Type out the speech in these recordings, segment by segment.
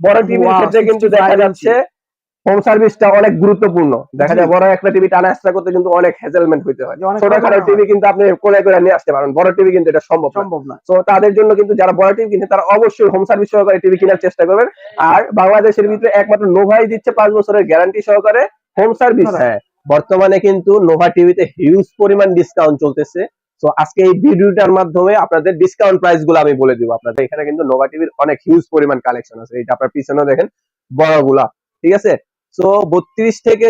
বড় টিভির ক্ষেত্রে কিন্তু দেখা যাচ্ছে হোম সার্ভিসটা অনেক গুরুত্বপূর্ণ। দেখা যায় বড় একটা টিভি টানা আসতে করতে কিন্তু অনেক হ্যাজেলমেন্ট হইতে হয়। ছোটখাটো টিভি কিন্তু আপনি কোলে করে নিয়ে আসতে পারেন। বড় টিভি কিন্তু এটা সম্ভব সম্ভব না। তো তাদের জন্য কিন্তু যারা বড় টিভি কিনছে তারা অবশ্যই হোম সার্ভিস সহকারে টিভি কেনার চেষ্টা করবেন। আর বাংলাদেশের ভিতরে একমাত্র নোভাই দিচ্ছে পাঁচ বছরের গ্যারান্টি সহকারে হোম সার্ভিস। হ্যাঁ। বর্তমানে কিন্তু নোভা টিভিতে হিউজ পরিমাণ ডিসকাউন্ট চলতেছে। তো আজকে এই ভিডিওটার মাধ্যমে আপনাদের ডিসকাউন্ট প্রাইসগুলো আমি বলে দিব। আপনাদের এখানে কিন্তু নোভা টিভির অনেক হিউজ পরিমাণ কালেকশন আছে। এইটা আপনার পিছনে দেখেন বড়গুলা ঠিক আছে? তো বত্রিশ থেকে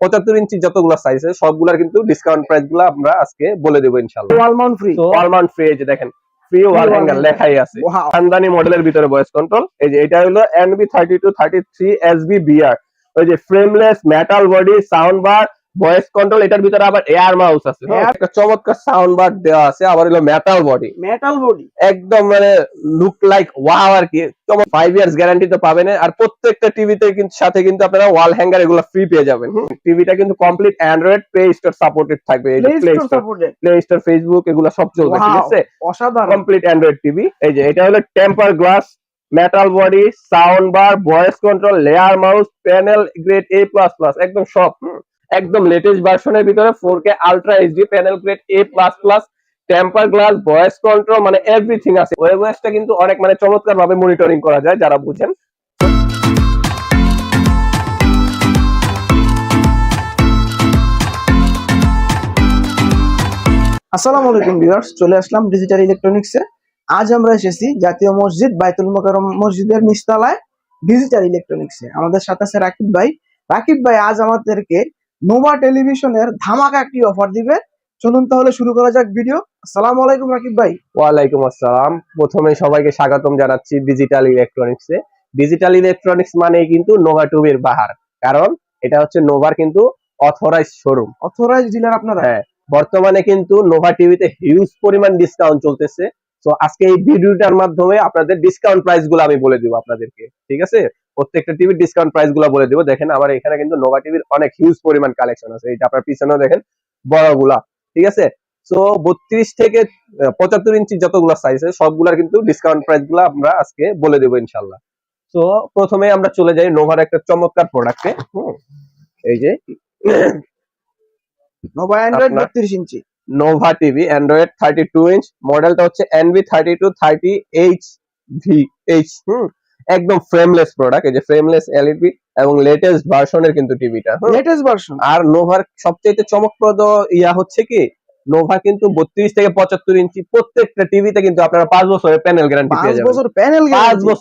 পঁচাত্তর ইঞ্চি যতগুলো সাইজ আছে সবগুলার কিন্তু ডিসকাউন্ট প্রাইসগুলো আমরা আজকে বলে দেবো ইনশাল্লাহ ওয়াল মাউন্ট ফ্রি তো ফ্রি এই যে দেখেন ফ্রি ওয়াল হ্যাঙ্গার লেখাই আছে। খানদানি মডেলের ভিতরে ভয়েস কন্ট্রোল এই যে এটা হলো NB thirty two thirty three SB BR ওই যে frameless metal body sound bar voice control এটার ভিতরে আবার এয়ার মাউস আছে হ্যাঁ? একটা চমৎকার সাউন্ড বার দেওয়া আছে আবার হলো মেটাল বডি মেটাল বডি একদম মানে লুক লাইক ওয়াও আর কি। ফাইভ ইয়ার্স গ্যারান্টি তো পাবেন। আর প্রত্যেকটা টিভিতে কিন্তু সাথে কিন্তু আপনারা ওয়াল হ্যাঙ্গার এগুলো ফ্রি পেয়ে যাবেন। টিভিটা কিন্তু complete Android play store supported থাকবে। Play play store play store Facebook এগুলো সব চলবে ঠিক আছে? অসাধারণ। কমপ্লিট অ্যান্ড্রয়েড টিভি এই যে এটা হলো temper glass metal body sound bar voice control layer mouse panel grade A plus plus একদম সব। একদম লেটেস্ট ভার্সনের ভিতরে four K ultra HD panel grade A plus plus temper glass voice control মানে এভরিথিং আছে। ওয়েব কিন্তু অনেক মানে চমৎকার ভাবে মনিটরিং করা যায়, যারা বুঝেন। আসসালামু আলাইকুম ভিউয়ার্স, চলে আসলাম ডিজিটাল ইলেকট্রনিক্সে আজ আমরা এসেছি জাতীয় মসজিদ বাইতুল মোকাররম মসজিদের নিচতলায় ডিজিটাল ইলেকট্রনিক্সে আমাদের সাথে আছে রাকিব ভাই। রাকিব ভাই, আজ আমাদেরকে নোভা টেলিভিশনের ধামাকা একটি অফার দিবে। চলুন তাহলে শুরু করা যাক ভিডিও আসসালামু আলাইকুম রাকিব ভাই। ওয়ালাইকুম আসসালাম। প্রথমে সবাইকে স্বাগতম জানাচ্ছি ডিজিটাল ইলেকট্রনিক্সে ডিজিটাল ইলেকট্রনিক্স মানে কিন্তু নোভা টুবির বাহার। কারণ এটা হচ্ছে নোভার কিন্তু অথরাইজ শোরুম অথরাইজ ডিলার আপনারা? হ্যাঁ বর্তমানে কিন্তু নোভা টিভিতে হিউজ পরিমাণ ডিসকাউন্ট চলতেছে। তো আজকে এই ভিডিওটার মাধ্যমে আপনাদের ডিসকাউন্ট প্রাইসগুলো আমি বলে দিব আপনাদেরকে। ঠিক আছে? প্রত্যেকটা টিভির ডিসকাউন্ট প্রাইসগুলো বলে দিব। দেখেন আমার এখানে কিন্তু নোভা টিভির অনেক হিউজ পরিমাণ কালেকশন আছে। এইটা আপনার পিছনেও দেখেন বড়গুলা ঠিক আছে? তো বত্রিশ থেকে পঁচাত্তর ইঞ্চি যতগুলো সাইজ আছে সবগুলার কিন্তু ডিসকাউন্ট প্রাইসগুলো আমরা আজকে বলে দেবো ইনশাল্লাহ তো প্রথমে আমরা চলে যাই নোভার একটা চমৎকার প্রোডাক্টে এই যে নোভা অ্যান্ড্রয়েড বত্রিশ ইঞ্চি Nova TV Android thirty two inch মডেলটা হচ্ছে NV thirty two thirty H V H হুম। একদম ফ্রেমলেস প্রোডাক্ট এই যে ফ্রেমলেস এলইডি এবং লেটেস্ট ভার্সনের কিন্তু টিভিটা লেটেস্ট ভার্সন আর নোভার সবচেয়ে চমকপ্রদ ইয়া হচ্ছে কি? নোভা কিন্তু বত্রিশ থেকে পঁচাত্তর ইঞ্চি প্রত্যেকটা টিভিতে কিন্তু আপনারা পাঁচ বছরের প্যানেল গ্যারান্টি পেয়ে যাবেন। বছর প্যানেল পাঁচ বছর